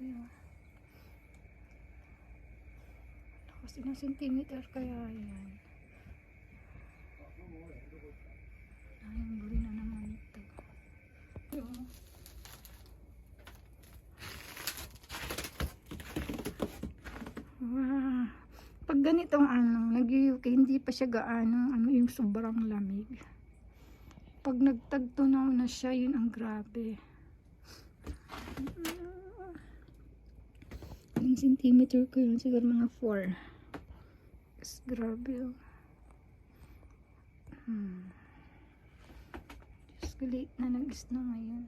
yun. Tapos ilang centimeter kaya yan. Ay, ang buli na naman ito. Yung Wow. Pag ganitong ano, nag-UK, hindi pa siya gaano, ano, yung sobrang lamig. Pag nagtagtunaw na siya, yun ang grabe. Ang centimeter ko yun, siguro mga 4. Yes, grabe oh. Hmm. Diyos ko, late na nag-snow ngayon.